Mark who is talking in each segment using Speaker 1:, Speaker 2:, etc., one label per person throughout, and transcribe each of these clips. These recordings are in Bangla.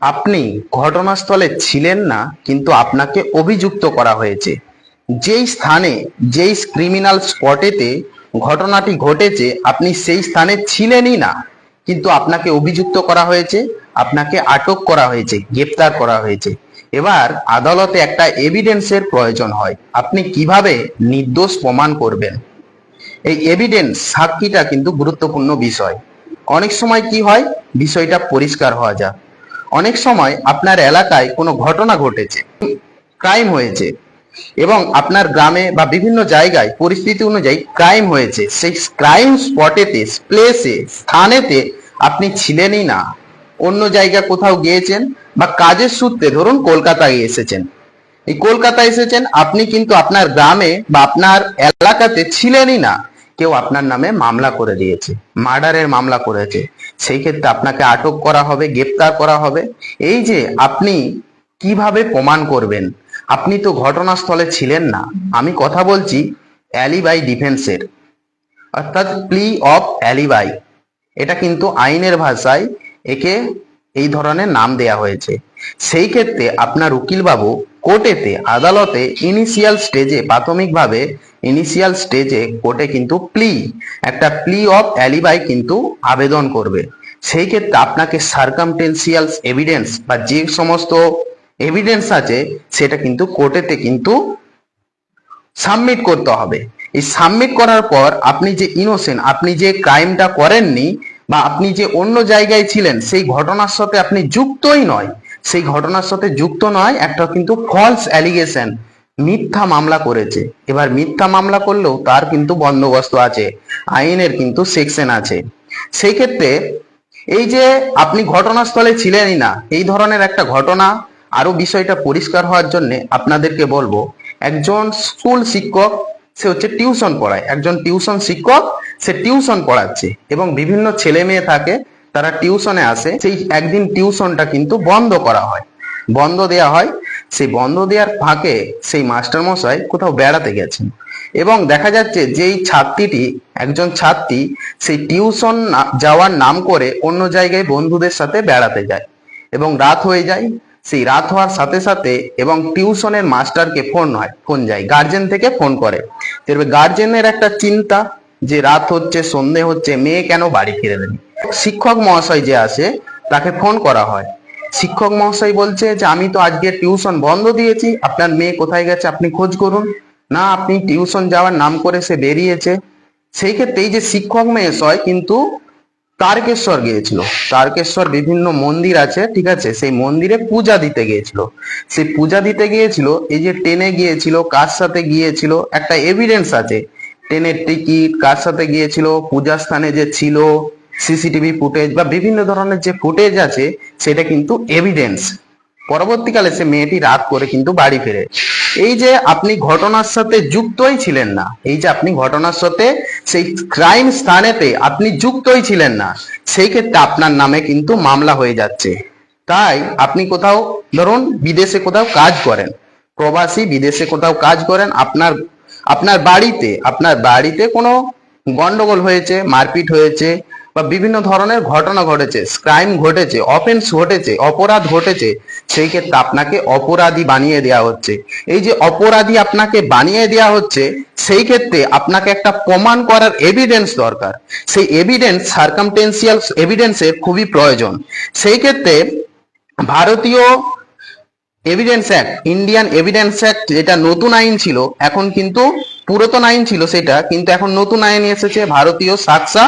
Speaker 1: আপনি ঘটনাস্থলে ছিলেন না, কিন্তু আপনাকে অভিযুক্ত করা হয়েছে। যেই স্থানে, যেই ক্রিমিনাল স্পটেতে ঘটনাটি ঘটেছে, আপনি সেই স্থানে ছিলেনই না। কিন্তু আপনাকে অভিযুক্ত করা হয়েছে, আপনাকে আটক করা হয়েছে, গ্রেপ্তার করা হয়েছে। এবার আদালতে একটা এভিডেন্সের প্রয়োজন হয়। আপনি কীভাবে নির্দোষ প্রমাণ করবেন? এই এভিডেন্স সাক্ষীটা কিন্তু গুরুত্বপূর্ণ বিষয়। অনেক সময় কি হয়? বিষয়টা পরিষ্কার হওয়া যায় অনেক সময় আপনার এলাকায় কোনো ঘটনা ঘটেছে ক্রাইম হয়েছে এবং আপনার গ্রামে বা বিভিন্ন জায়গায় পরিস্থিতি অনুযায়ী ক্রাইম হয়েছে, সেই ক্রাইম স্পটেতে প্লেসে স্থানেতে আপনি ছিলেনই না। অন্য জায়গা কোথাও গিয়েছেন বা কাজের সূত্রে ধরুন কলকাতায় এসেছেন। এই কলকাতায় এসেছেন, আপনি কিন্তু আপনার গ্রামে বা আপনার এলাকাতে ছিলেনই না। কেউ আপনার নামে মামলা করে দিয়েছে, মার্ডারের মামলা করেছে, সেই ক্ষেত্রে আপনাকে আটক করা হবে, গ্রেপ্তার করা হবে। এই যে আপনি কীভাবে প্রমাণ করবেন? আপনি তো ঘটনাস্থলে ছিলেন না। আমি কথা বলছি অ্যালিবাই ডিফেন্সের, অর্থাৎ প্লি অফ অ্যালিবাই। এটা কিন্তু আইনের ভাষায় একে এই ধরনের নাম দেয়া হয়েছে। সেই ক্ষেত্রে আপনার উকিলবাবু কোর্টেতে, আদালতে ইনিশিয়াল স্টেজে প্রাথমিকভাবে ইনিশিয়াল স্টেজে কোর্টে কিন্তু প্লি একটা প্লি অফ অ্যালিবাই কিন্তু আবেদন করবে। সেই ক্ষেত্রে আপনাকে সার্কামটেন্সিয়াল এভিডেন্স বা যে সমস্ত এভিডেন্স আছে, সেটা কিন্তু কোর্টেতে কিন্তু সাবমিট করতে হবে। এই সাবমিট করার পর আপনি যে ইনোসেন্ট আপনি যে ক্রাইমটা করেননি বা আপনি যে অন্য জায়গায় ছিলেন, সেই ঘটনার সাথে আপনি যুক্তই নয়। সেই ঘটনার সাথে যুক্ত নয়, একটা কিন্তু ফলস অ্যালিগেশন মিথ্যা মামলা করেছে। এবার মিথ্যা মামলা করলেও তার কিন্তু বন্দোবস্ত আছে, আইনের কিন্তু সেকশন আছে। সেই ক্ষেত্রে এই যে আপনি ঘটনাস্থলে ছিলেনই না, এই ধরনের একটা ঘটনা আরও বিষয়টা পরিষ্কার হওয়ার জন্য আপনাদেরকে বলব, একজন স্কুল শিক্ষক, সে হচ্ছে টিউশন পড়ায়। একজন টিউশন শিক্ষক, সে টিউশন পড়াচ্ছে এবং বিভিন্ন ছেলে মেয়ে থাকে, তারা টিউশনে আসে। সেই একদিন টিউশনটা কিন্তু বন্ধ করা হয়। বন্ধ দেয়া হয়। সেই বন্ধ দেওয়ার ফাঁকে সেই মাস্টার মশাই কোথাও বেড়াতে গেছেন। এবং দেখা যাচ্ছে যেই ছাত্রীটি, একজন ছাত্রী, সেই টিউশন যাওয়ার নাম করে অন্য জায়গায় বন্ধুদের সাথে বেড়াতে যায় এবং রাত হয়ে যায়। সেই রাত হওয়ার সাথে সাথে এবং টিউশনের মাস্টারকে ফোন হয়, ফোন যায়, গার্জেন থেকে ফোন করে। এবার গার্জেনের একটা চিন্তা যে রাত হচ্ছে, সন্ধে হচ্ছে, মেয়ে কেন বাড়ি ফিরে দেনি শিক্ষক মহাশয় যে আসে, তাকে ফোন করা হয়। শিক্ষক মহাশয় বলছে যে, আমি তো আজকে টিউশন বন্ধ দিয়েছি। আপনার মেয়ে কোথায় গেছে আপনি খোঁজ করুন। না, আপনি টিউশন যাওয়ার নাম করে সে বেরিয়েছে। সেই ক্ষেত্রে এই যে শিক্ষক মহাশয় কিন্তু তারকেশ্বর গিয়েছিল। তারকেশ্বর বিভিন্ন মন্দির আছে, ঠিক আছে? সেই মন্দিরে পূজা দিতে গিয়েছিল। সেই পূজা দিতে গিয়েছিল, এই যে ট্রেনে গিয়েছিল, কার সাথে গিয়েছিল, একটা এভিডেন্স আছে। ট্রেনের টিকিট কার সাথে গিয়েছিল পূজা স্থানে যে ছিল সিসিটিভি ফুটেজ বা বিভিন্ন ধরনের যে ফুটেজ আছে, সেটা কিন্তু এভিডেন্স পরবর্তীকালে সে মেয়েটি রাত করে কিন্তু বাড়ি ফেরে। এই যে আপনি ঘটনার সাথে যুক্তই ছিলেন না, এই যে আপনি ঘটনার সাথে সেই ক্রাইম স্থানেতে আপনি যুক্তই ছিলেন না, সেই ক্ষেত্রে আপনার নামে কিন্তু মামলা হয়ে যাচ্ছে। তাই আপনি কোথাও, ধরুন বিদেশে কোথাও কাজ করেন, প্রবাসী বিদেশে কোথাও কাজ করেন, আপনার আপনার বাড়িতে আপনার বাড়িতে কোনো গন্ডগোল হয়েছে, মারপিট হয়েছে বা বিভিন্ন ধরনের ঘটনা ঘটেছে ক্রাইম ঘটেছে অফেন্স ঘটেছে, অপরাধ ঘটেছে, সেই ক্ষেত্রে আপনাকে অপরাধী বানিয়ে দেওয়া হচ্ছে। এই যে অপরাধী আপনাকে বানিয়ে দেওয়া হচ্ছে, সেই ক্ষেত্রে আপনাকে একটা প্রমাণ করার এভিডেন্স দরকার। সেই এভিডেন্স সার্কামটেন্সিয়াল এভিডেন্সের খুবই প্রয়োজন। সেই ক্ষেত্রে ভারতীয় evidence act Indian Evidence Act যেটা নতুন আইন ছিল, এখন কিন্তু পুরাতন আইন ছিল সেটা, কিন্তু এখন নতুন আইন এসেছে, ভারতীয় সাকসা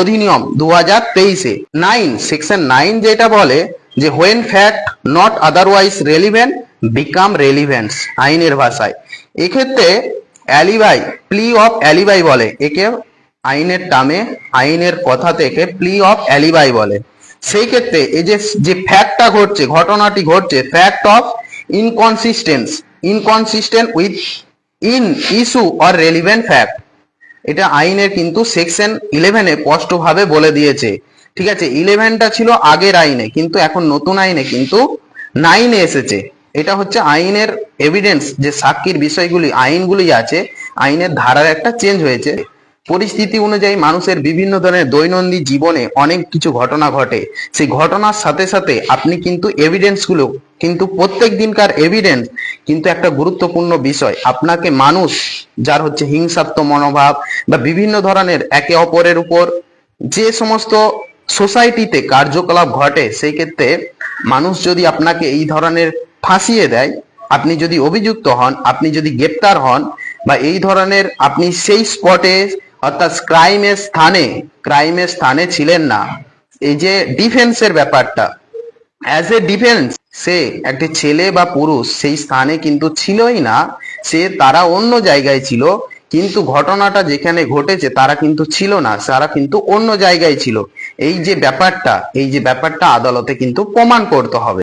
Speaker 1: অধিনিয়ম দু হাজার তেইশে। নাইন, সেকশন নাইন যেটা বলে যে when fact not otherwise relevant become relevance আইনের ভাষায়। এক্ষেত্রে অ্যালিবাই প্লি অফ অ্যালিবাই বলে। একে আইনের টামে, আইনের কথা থেকে প্লি অফ অ্যালিবাই বলে। সেই ক্ষেত্রে এই যে যে ফ্যাক্টটা ঘটছে, ঘটনাটি ঘটছে fact of inconsistence inconsistent with in issue or relevant fact এটা আইনের কিন্তু সেকশন ইলেভেনে স্পষ্টভাবে বলে দিয়েছে। ঠিক আছে, ইলেভেনটা ছিল আগের আইনে, কিন্তু এখন নতুন আইনে কিন্তু নাইনে এসেছে। এটা হচ্ছে আইনের এভিডেন্স যে সাক্ষীর বিষয়গুলি, আইনগুলি আছে, আইনের ধারার একটা চেঞ্জ হয়েছে। পরিস্থিতি অনুযায়ী মানুষের বিভিন্ন ধরনের দৈনন্দিন জীবনে অনেক কিছু ঘটনা ঘটে। সেই ঘটনার সাথে সাথে আপনি কিন্তু এভিডেন্সগুলো কিন্তু প্রত্যেক দিনকার এভিডেন্স কিন্তু একটা গুরুত্বপূর্ণ বিষয়, আপনাকে মানুষ যার হচ্ছে হিংসাত্মক মনোভাব বা বিভিন্ন ধরনের একে অপরের উপর যে সমস্ত সোসাইটিতে কার্যকলাপ ঘটে, সেই ক্ষেত্রে মানুষ যদি আপনাকে এই ধরনের ফাঁসিয়ে দেয়, আপনি যদি অভিযুক্ত হন, আপনি যদি গ্রেপ্তার হন বা এই ধরনের আপনি সেই স্পটে অর্থাৎ ক্রাইমের স্থানে ক্রাইমের স্থানে ছিলেন না। এই যে ডিফেন্সের ব্যাপারটা অ্যাজ এ ডিফেন্স সে একটি ছেলে বা পুরুষ সেই স্থানে কিন্তু ছিলই না, সে তারা অন্য জায়গায় ছিল, কিন্তু ঘটনাটা যেখানে ঘটেছে তারা কিন্তু ছিল না, তারা কিন্তু অন্য জায়গায় ছিল। এই যে ব্যাপারটা, এই যে ব্যাপারটা আদালতে কিন্তু প্রমাণ করতে হবে।